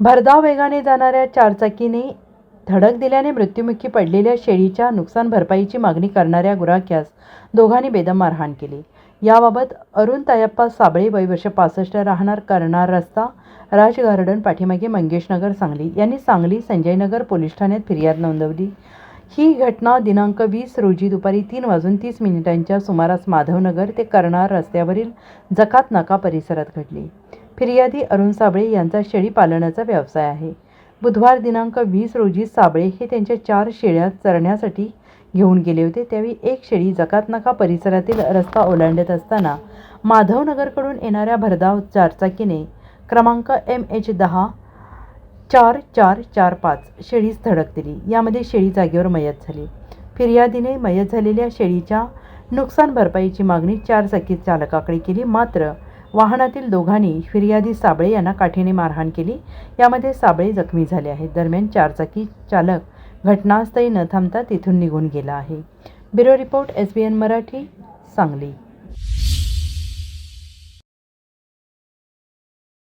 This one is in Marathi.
भरधाव वेगाने जाणाऱ्या चारचाकीने धडक दिल्याने मृत्युमुखी पडलेल्या शेळीच्या नुकसान भरपाईची मागणी करणाऱ्या गुराख्यास दोघांनी बेदम मारहाण केली. याबाबत अरुण तायप्पा साबळे वय वर्ष पासष्ट राहणार करणार रस्ता राज गार्डन पाठीमागे मंगेशनगर सांगली यांनी सांगली संजयनगर पोलीस ठाण्यात फिर्याद नोंदवली. ही घटना दिनांक वीस रोजी दुपारी तीन वाजून तीस मिनिटांच्या सुमारास माधवनगर ते करणार रस्त्यावरील जकात नाका परिसरात घडली. फिर्यादी अरुण साबळे यांचा शेळी पालनाचा व्यवसाय आहे. बुधवार दिनांक वीस रोजी साबळे हे त्यांच्या चार शेळ्या चरण्यासाठी घेऊन गेले होते. त्यावेळी एक शेळी जकात नाका परिसरातील रस्ता ओलांडत असताना माधवनगरकडून येणाऱ्या भरधाव चारचाकीने क्रमांक एम एच दहा चार चार चार पाच शेळीस धडक दिली. यामध्ये शेळी जागेवर मयत झाली. फिर्यादीने मयत झालेल्या शेळीच्या नुकसान भरपाईची मागणी चारचाकी चालकाकडे केली. मात्र वाहनातील दोघांनी फिर्यादी साबळे यांना काठीने मारहाण केली. यामध्ये साबळे जखमी झाले आहेत. दरम्यान चारचाकी चालक घटनास्थळी न थांबता तिथून निघून गेला आहे. Bureau report S B N Marathi Sangli.